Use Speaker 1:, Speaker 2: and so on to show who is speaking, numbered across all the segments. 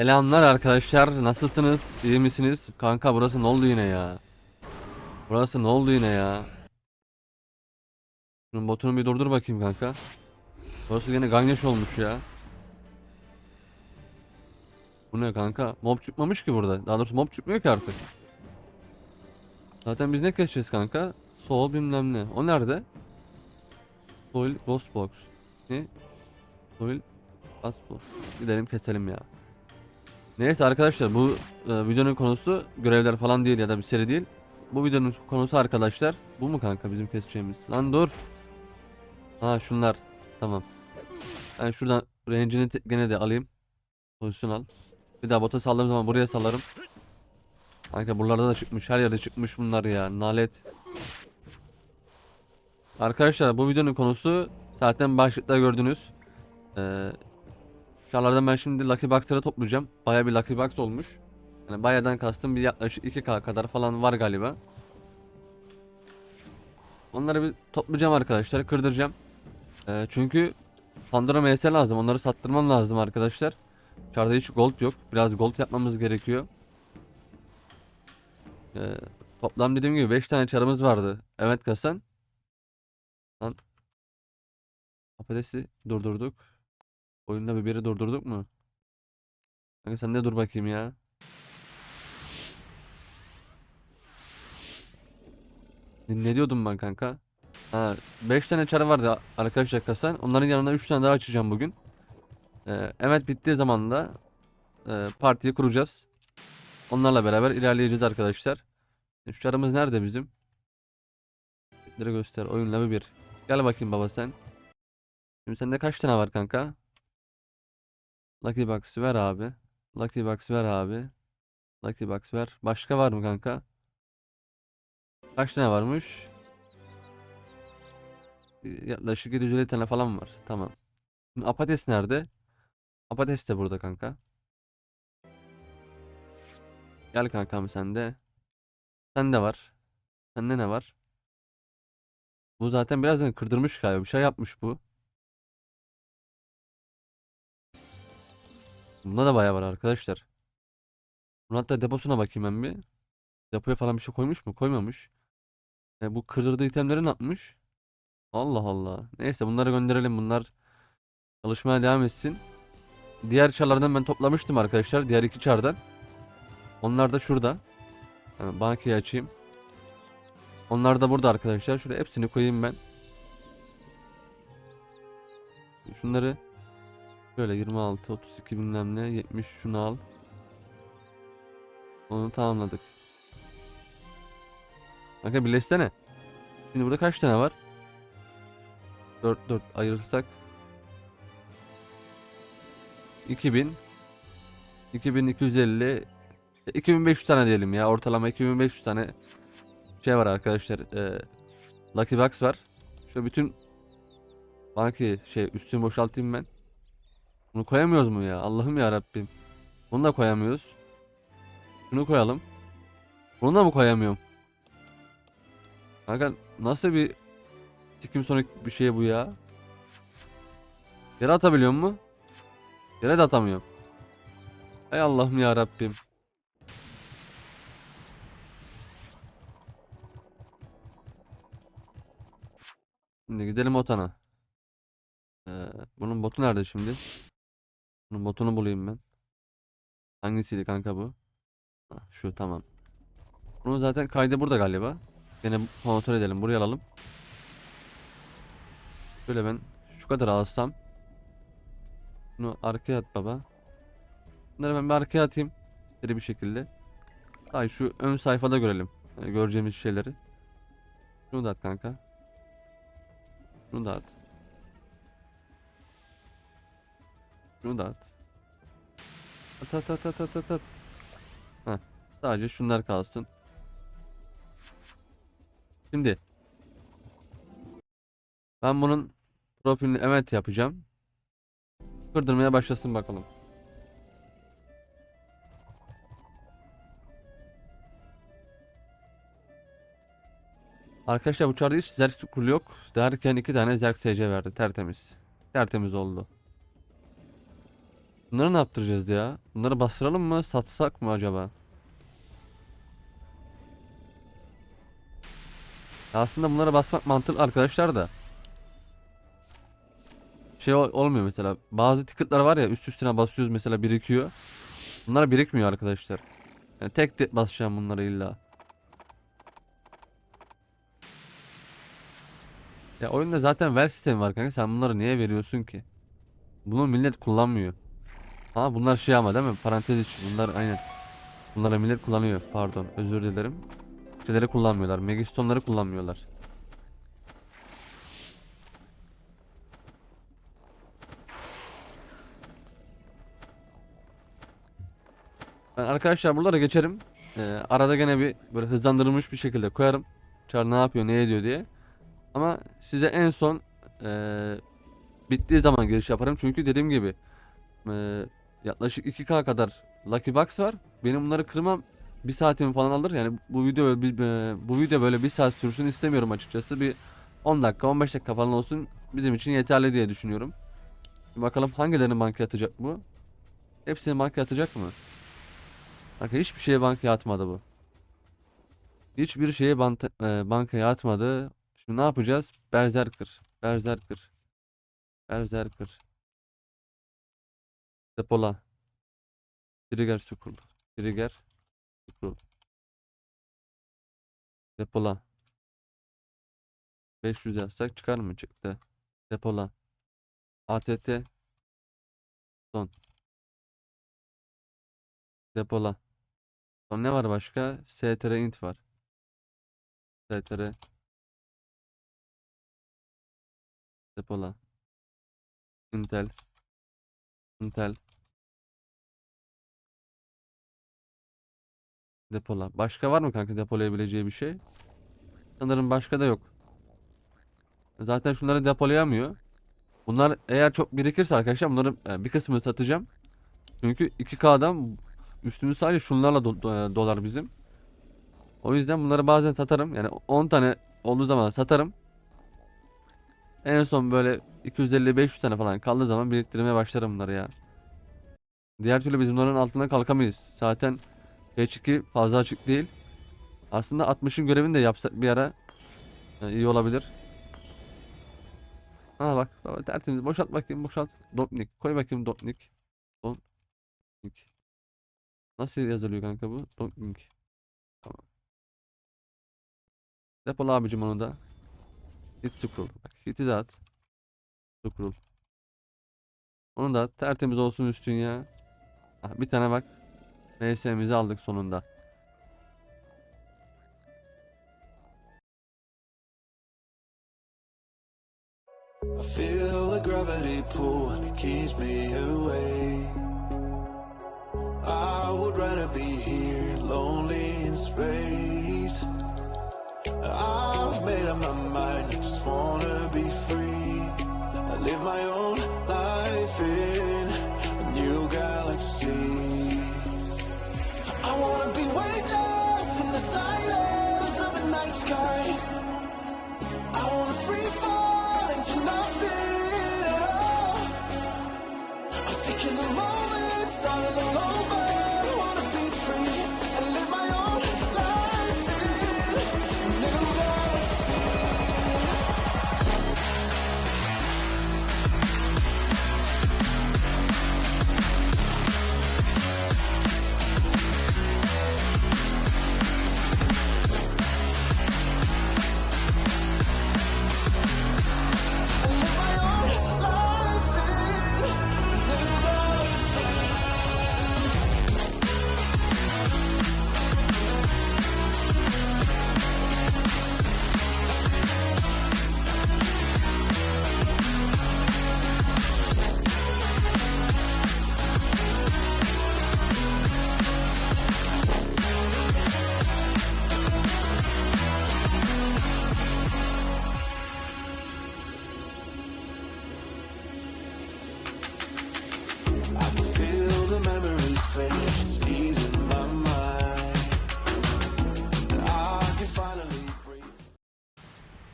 Speaker 1: Selamlar arkadaşlar. Nasılsınız? İyi misiniz? Kanka burası ne oldu yine ya? Burası ne oldu yine ya? Şunun botunu bir durdur bakayım kanka. Burası yine ganyaş olmuş ya. Bu ne kanka? Mob çıkmamış ki burada. Daha doğrusu mob çıkmıyor ki artık. Zaten biz ne keseceğiz kanka? Soul bilmem ne. O nerede? Soil Ghost Box. Ne? Soil Ghost Box. Gidelim keselim ya. Neyse arkadaşlar bu e, videonun konusu görevler falan değil ya da bir seri değil. Bu videonun konusu arkadaşlar. Bu mu kanka bizim keseceğimiz? Lan dur. Ha şunlar. Tamam. Ben şuradan range'ini gene de alayım. Pozisyon al. Bir daha bota salladığım zaman buraya sallarım. Kanka buralarda da çıkmış. Her yerde çıkmış bunlar ya. Nalet. Arkadaşlar bu videonun konusu zaten başlıkta gördünüz. Ee, Çarlardan ben şimdi Lucky Box'ları toplayacağım. Baya bir Lucky Box olmuş. Yani bayadan kastım bir yaklaşık 2K kadar falan var galiba. Onları bir toplayacağım arkadaşlar. Kırdıracağım. Ee, çünkü Pandora MS lazım. Onları sattırmam lazım arkadaşlar. Çarda hiç gold yok. Biraz gold yapmamız gerekiyor. Ee, toplam dediğim gibi 5 tane çarımız vardı. Evet Kasan. Lan. Patatesi durdurduk. Oyunda bir biri durdurduk mu? Kanka sen de dur bakayım ya. Ne, ne diyordum ben kanka? Ha 5 tane çarı vardı arkadaşlar kasan. Onların yanına 3 tane daha açacağım bugün. Ee, evet bittiği zaman da e, partiyi kuracağız. Onlarla beraber ilerleyeceğiz arkadaşlar. E, Şu çarımız nerede bizim? Bitleri göster. Oyunla bir. Gel bakayım baba sen. Şimdi sende kaç tane var kanka? Lucky Box ver abi. Lucky Box ver abi. Lucky Box ver. Başka var mı kanka? Kaç tane varmış? Yaklaşık 750 tane falan var. Tamam. Şimdi Apates nerede? Apates de burada kanka. Gel kankam sen de. Sende var. Sende ne var? Bu zaten birazdan kırdırmış galiba. Bir şey yapmış bu. Bunda da bayağı var arkadaşlar. Bunun hatta deposuna bakayım ben bir. Depoya falan bir şey koymuş mu? Koymamış. E, bu kırdırdığı itemleri ne yapmış? Allah Allah. Neyse bunları gönderelim. Bunlar çalışmaya devam etsin. Diğer çarlardan ben toplamıştım arkadaşlar. Diğer iki çardan. Onlar da şurada. Hemen bankayı açayım. Onlar da burada arkadaşlar. Şuraya hepsini koyayım ben. Şunları Şöyle 26, 32 bilmem ne, 70 şunu al. Onu tamamladık. Kanka birleşsene. Şimdi burada kaç tane var? 4 4 ayırırsak 2000 2250 2500 tane diyelim ya ortalama 2500 tane şey var arkadaşlar e, Lucky Box var. Şu bütün banki şey üstünü boşaltayım ben. Bunu koyamıyoruz mu ya? Allah'ım ya Rabbim. Bunu da koyamıyoruz. Şunu koyalım. Bunu da mı koyamıyorum? Kanka nasıl bir sikim sonik bir şey bu ya? Yere atabiliyor mu? Yere de atamıyorum. Ey Allah'ım ya Rabbim. Şimdi gidelim otana. Ee, bunun botu nerede şimdi? Bunun botunu bulayım ben. Hangisiydi kanka bu? Ha, şu tamam. Bunun zaten kaydı burada galiba. Yine kontrol edelim. Buraya alalım. Şöyle ben şu kadar alsam. Bunu arkaya at baba. Bunları ben bir arkaya atayım. Seri bir şekilde. Ay şu ön sayfada görelim. Yani göreceğimiz şeyleri. Şunu da at kanka. Şunu da at. Şunu da at. At at at at at at at. Heh, sadece şunlar kalsın. Şimdi ben bunun profilini evet yapacağım. Kırdırmaya başlasın bakalım. Arkadaşlar bu çarda hiç zerk scroll yok. Derken iki tane zerk SC verdi. Tertemiz. Tertemiz oldu. Bunları ne yaptıracağız ya? Bunları bastıralım mı? Satsak mı acaba? Aslında bunlara basmak mantıklı arkadaşlar da. Şey ol- olmuyor mesela. Bazı ticket'lar var ya üst üstüne basıyoruz mesela birikiyor. Bunlar birikmiyor arkadaşlar. Yani tek tek basacağım bunları illa. Ya oyunda zaten ver sistemi var kanka. Sen bunları niye veriyorsun ki? Bunu millet kullanmıyor. Ha bunlar şey ama değil mi? Parantez için. Bunlar aynen. Bunları millet kullanıyor. Pardon. Özür dilerim. Şeyleri kullanmıyorlar. Megistonları kullanmıyorlar. Ben arkadaşlar buralara geçerim. Ee, arada gene bir böyle hızlandırılmış bir şekilde koyarım. Çar ne yapıyor, ne ediyor diye. Ama size en son ee, bittiği zaman giriş yaparım. Çünkü dediğim gibi ee, yaklaşık 2K kadar Lucky Box var. Benim bunları kırmam bir saatimi falan alır. Yani bu video e, bu video böyle bir saat sürsün istemiyorum açıkçası. Bir 10 dakika 15 dakika falan olsun bizim için yeterli diye düşünüyorum. Bir bakalım hangilerini bankaya atacak bu? Hepsini bankaya atacak mı? Bak hiçbir şeye bankaya atmadı bu. Hiçbir şeye banta, e, bankaya atmadı. Şimdi ne yapacağız? Berserker. Berserker. Berserker. Depola. Trigger Scroll. Trigger Scroll. Depola. 500 yazsak çıkar mı çıktı? Depola. ATT. Son. Depola. Son ne var başka? str int var. str Depola. Intel. Intel. Depola. Başka var mı kanka depolayabileceği bir şey? Sanırım başka da yok. Zaten şunları depolayamıyor. Bunlar eğer çok birikirse arkadaşlar bunların e, bir kısmını satacağım. Çünkü 2K'dan üstümüz sadece şunlarla do- do- dolar bizim. O yüzden bunları bazen satarım. Yani 10 tane olduğu zaman satarım. En son böyle 250-500 tane falan kaldığı zaman biriktirmeye başlarım bunları ya. Diğer türlü biz bunların altına kalkamayız. Zaten H2 fazla açık değil. Aslında 60'ın görevini de yapsak bir ara e, iyi olabilir. Ha bak, bak tertemiz boşalt bakayım boşalt. Dotnik koy bakayım Dotnik. Dotnik. Nasıl yazılıyor kanka bu? Dotnik. Tamam. Depola abicim onu da. Hit scroll. Bak hit'i de at. Scroll. Onu da tertemiz olsun üstün ya. Ah, bir tane bak. MS'mizi aldık sonunda.
Speaker 2: I feel the gravity pull and it keeps me away. I would rather be here, lonely in space. I've made up my mind, I just wanna be free. Live my own life in a new galaxy. I wanna be weightless in the silence of the night sky. I wanna free fall into nothing at all. I'm taking the moment,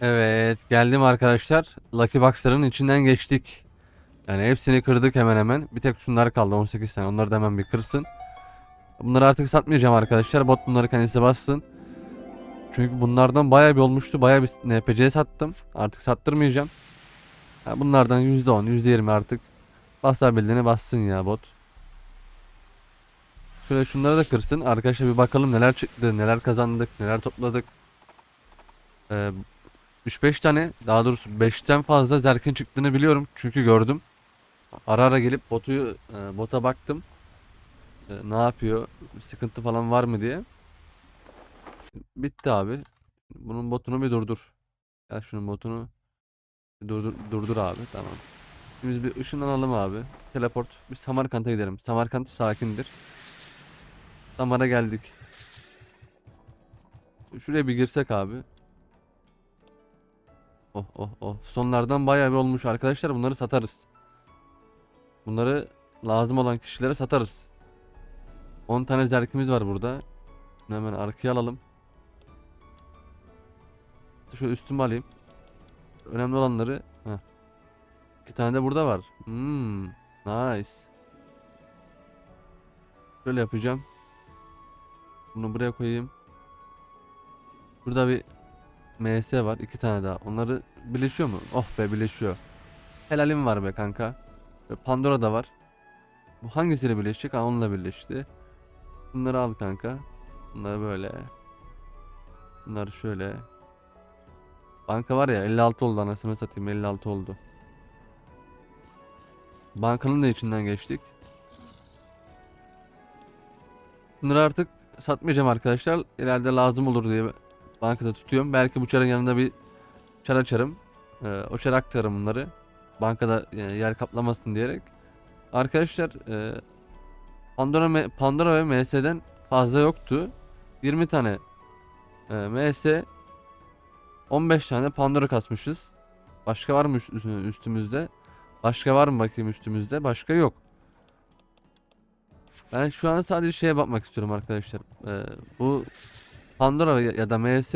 Speaker 1: Evet geldim arkadaşlar. Lucky Box'ların içinden geçtik. Yani hepsini kırdık hemen hemen. Bir tek şunlar kaldı 18 tane. Onları da hemen bir kırsın. Bunları artık satmayacağım arkadaşlar. Bot bunları kendisi bassın. Çünkü bunlardan bayağı bir olmuştu. Bayağı bir NPC'ye sattım. Artık sattırmayacağım. Ha, bunlardan %10, %20 artık basabildiğini bassın ya bot. Şöyle şunları da kırsın. Arkadaşlar bir bakalım neler çıktı, neler kazandık, neler topladık. Ee, 3-5 tane, daha doğrusu 5'ten fazla zerkin çıktığını biliyorum. Çünkü gördüm. Ara ara gelip botu e, bota baktım. E, ne yapıyor? Sıkıntı falan var mı diye. Bitti abi. Bunun botunu bir durdur. Gel şunun botunu bir durdur, durdur abi. Tamam. Şimdi biz bir ışınlanalım abi. Teleport. Biz Samarkand'a gidelim. Samarkand sakindir. Samar'a geldik. Şuraya bir girsek abi. Oh oh oh. Sonlardan bayağı bir olmuş arkadaşlar. Bunları satarız. Bunları lazım olan kişilere satarız. 10 tane zerkimiz var burada. Bunu hemen arkaya alalım. Şöyle üstüme alayım. Önemli olanları. Heh. İki tane de burada var. Hmm, nice. Şöyle yapacağım. Bunu buraya koyayım. Burada bir MS var. iki tane daha. Onları birleşiyor mu? Oh be birleşiyor. Helalim var be kanka. Pandora da var. Bu hangisiyle birleşecek? Ha onunla birleşti. Bunları al kanka. Bunları böyle. Bunları şöyle. Banka var ya 56 oldu anasını satayım 56 oldu. Bankanın da içinden geçtik. Bunları artık satmayacağım arkadaşlar. İleride lazım olur diye bankada tutuyorum. Belki bu çarın yanında bir çar açarım. Ee, o çara aktarım bunları. Bankada yani yer kaplamasın diyerek. Arkadaşlar e, Pandora, Pandora ve MS'den fazla yoktu. 20 tane e, MS 15 tane Pandora kasmışız. Başka var mı üst- üstümüzde? Başka var mı bakayım üstümüzde? Başka yok. Ben şu an sadece şeye bakmak istiyorum arkadaşlar. Ee, bu Pandora ya da MS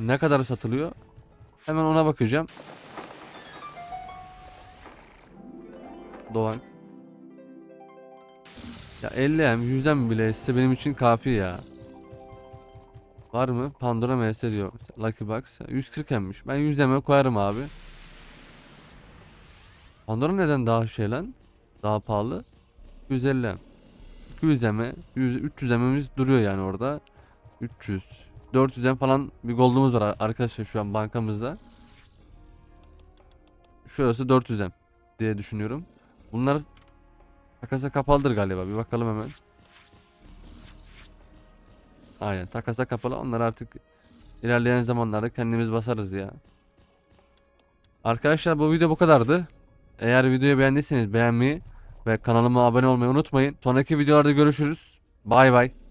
Speaker 1: ne kadar satılıyor? Hemen ona bakacağım. Doğan. Ya 50M, 100M bile ise benim için kafi ya. Var mı? Pandora MS diyor. Lucky Box. 140 emmiş. Ben 100 M'e koyarım abi. Pandora neden daha şey lan? Daha pahalı. 150 M. 200 M'e, 100, 300 M'imiz duruyor yani orada. 300. 400 M falan bir gold'umuz var ar- arkadaşlar şu an bankamızda. Şurası 400 M diye düşünüyorum. Bunlar takasa kapalıdır galiba. Bir bakalım hemen. Aynen takasa kapalı. Onlar artık ilerleyen zamanlarda kendimiz basarız ya. Arkadaşlar bu video bu kadardı. Eğer videoyu beğendiyseniz beğenmeyi ve kanalıma abone olmayı unutmayın. Sonraki videolarda görüşürüz. Bay bay.